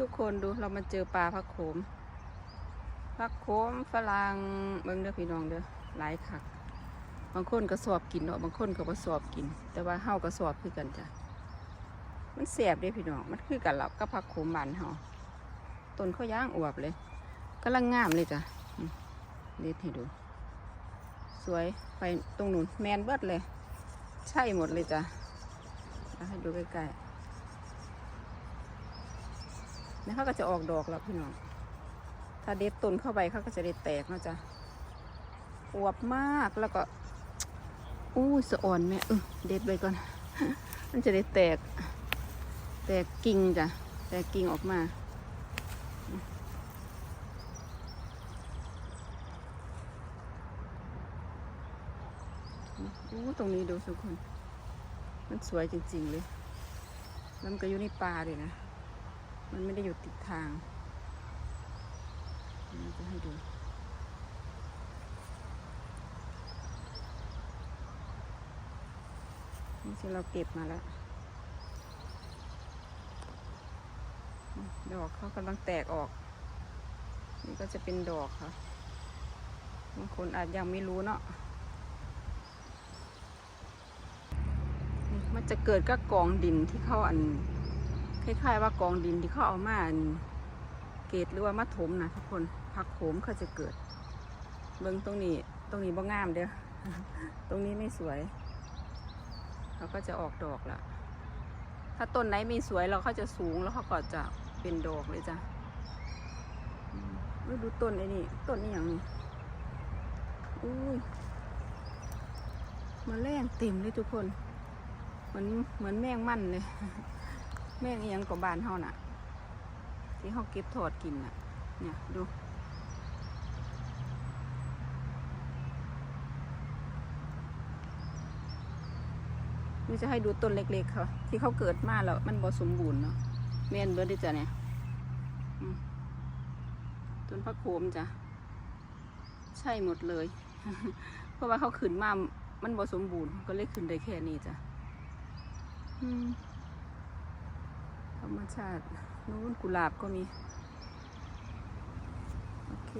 ทุกคนดูเรามาเจอปลาพักโขมพักโขมฝรั่งเบิ่งเด้อพี่น้องเด้อหลายคัก บางคนก็สอบกินเนาะบางคนก็บ่สอบกิน แต่ว่าเฮาก็สอบคือกันจ้ะมันแสบเด้พี่น้องมันคือกันหลับกับผักโขมบานเฮาต้นเขาย่างอวบเลยกำลังงามเลยจ้ะเด็ดให้ดู สวยไปตรงนู้นแมนเบิดเลย ใช่หมดเลยจ้ะเอาให้ดูใกล้ๆ แล้วเขาก็จะออกดอกแล้วพี่น้อง ถ้าเด็ดต้นเข้าไปเขาก็จะได้แตกนะจ้ะอวบมากแล้วก็ อู้สะอ่อนแม่เออเด็ดไปก่อน มันจะได้แตก แตกกิ่งจ้ะ แตกกิ่งออกมาอู้ตรงนี้ดูทุกคน มันสวยจริงๆเลย แล้วมันก็อยู่ในป่าเลยนะ มันไม่ได้อยู่ติดทางนี่จะให้ดูนี่ที่เราเก็บมาแล้ว ดอกเขากำลังแตกออก นี่ก็จะเป็นดอกค่ะ บางคนอาจยังไม่รู้เนาะมันจะเกิดกับกองดินที่เข้าอัน คล้ายๆว่ากองดินที่เขาเอามาเกตหรือว่ามาถมนะทุกคนผักโขมเขาจะเกิด เบิ่งตรงนี้ตรงนี้บ่งามเด้อตรงนี้ไม่สวยเขาก็จะออกดอกละถ้าต้นไหนไม่สวยเราเขาจะสูงแล้วเขาก็จะเป็นดอกเลยจ้ะมเอ้ยดูต้นไอ้นี่ต้นนี้อย่างนี้อุ้ยมาแรงเต็มเลยทุกคน เหมือนเหมือนแมงมันเลย แม่งอียังกับบานเฮาน่ะ ที่เขาเก็บถอดกินน่ะ เนี่ยดูนี่จะให้ดูต้นเล็กๆเขาที่เขาเกิดมาแล้วมันบ่สมบูรณ์เนาะแม่นเบิดเด้อจ้ะเนี่ยต้นพักโขมจ้ะใช่หมดเลย เพราะว่าเขาขึ้นมามันบ่สมบูรณ์ ก็เลยขึ้นได้แค่นี้จ้ะอืม ธรรมชาตินู้นกุหลาบก็มี โอเค